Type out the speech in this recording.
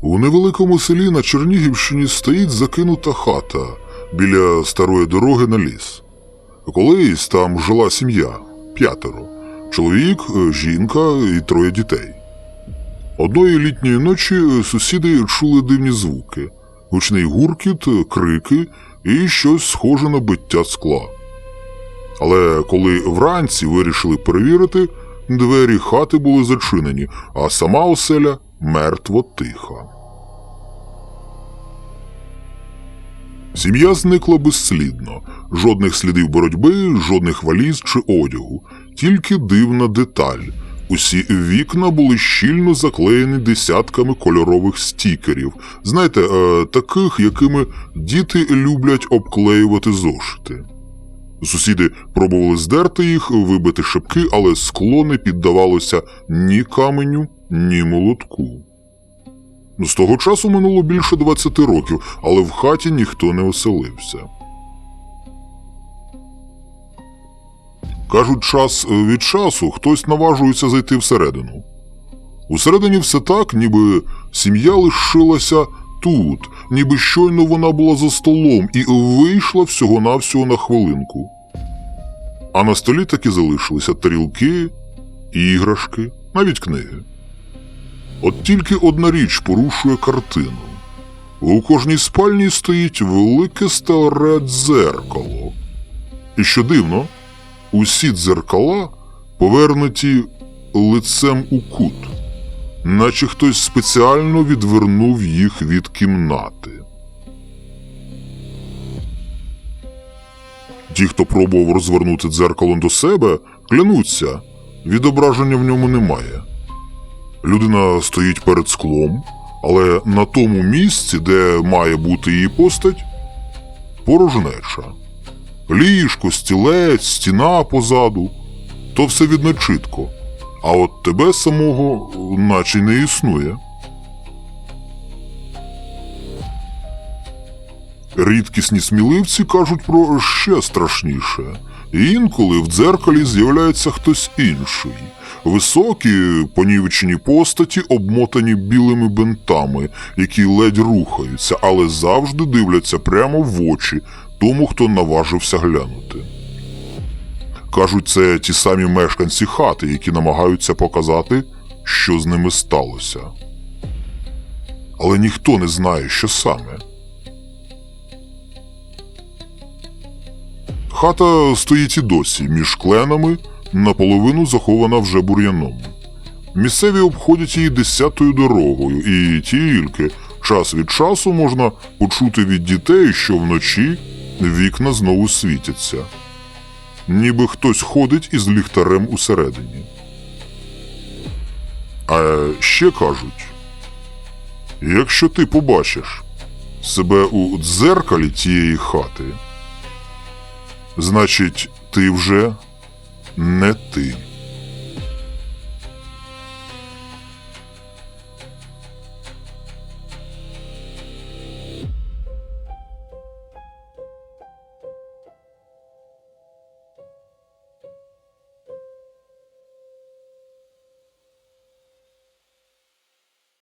У невеликому селі на Чернігівщині стоїть закинута хата біля старої дороги на ліс. Колись там жила сім'я п'ятеро: чоловік, е, жінка і троє дітей. Одної літньої ночі е, сусіди чули дивні звуки, гучний гуркіт, е, крики і щось схоже на биття скла. Але коли вранці вирішили перевірити, двері хати були зачинені, а сама оселя мертво тиха. Сім'я зникла безслідно, жодних слідів боротьби, жодних валіз чи одягу, тільки дивна деталь. Усі вікна були щільно заклеєні десятками кольорових стікерів, знаєте, е, таких, якими діти люблять обклеювати зошити. Сусіди пробували здерти їх, вибити шибки, але скло не піддавалося ні каменю, ні молотку. З того часу минуло більше 20 років, але в хаті ніхто не оселився. Кажуть, час від часу хтось наважується зайти всередину. Усередині все так, ніби сім'я лишилася тут, ніби щойно вона була за столом і вийшла всього-навсього на хвилинку. А на столі таки залишилися тарілки, іграшки, навіть книги. От тільки одна річ порушує картину. У кожній спальні стоїть велике старе дзеркало. І що дивно, усі дзеркала повернуті лицем у кут, наче хтось спеціально відвернув їх від кімнати. Ті, хто пробував розвернути дзеркало до себе, клянуться, відображення в ньому немає. Людина стоїть перед склом, але на тому місці, де має бути її постать, порожнеча. Ліжко, стілець, стіна позаду то все видно чітко, а от тебе самого наче не існує. Рідкісні сміливці кажуть про ще страшніше. Інколи в дзеркалі з'являється хтось інший. Високі, понівечені постаті, обмотані білими бинтами, які ледь рухаються, але завжди дивляться прямо в очі тому, хто наважився глянути. Кажуть, це ті самі мешканці хати, які намагаються показати, що з ними сталося. Але ніхто не знає, що саме. Хата стоїть і досі між кленами, наполовину захована вже бур'яном. Місцеві обходять її десятою дорогою, і тільки час від часу можна почути від дітей, що вночі вікна знову світяться, ніби хтось ходить із ліхтарем усередині. А ще кажуть: якщо ти побачиш себе у дзеркалі тієї хати, значить, ти вже не ти.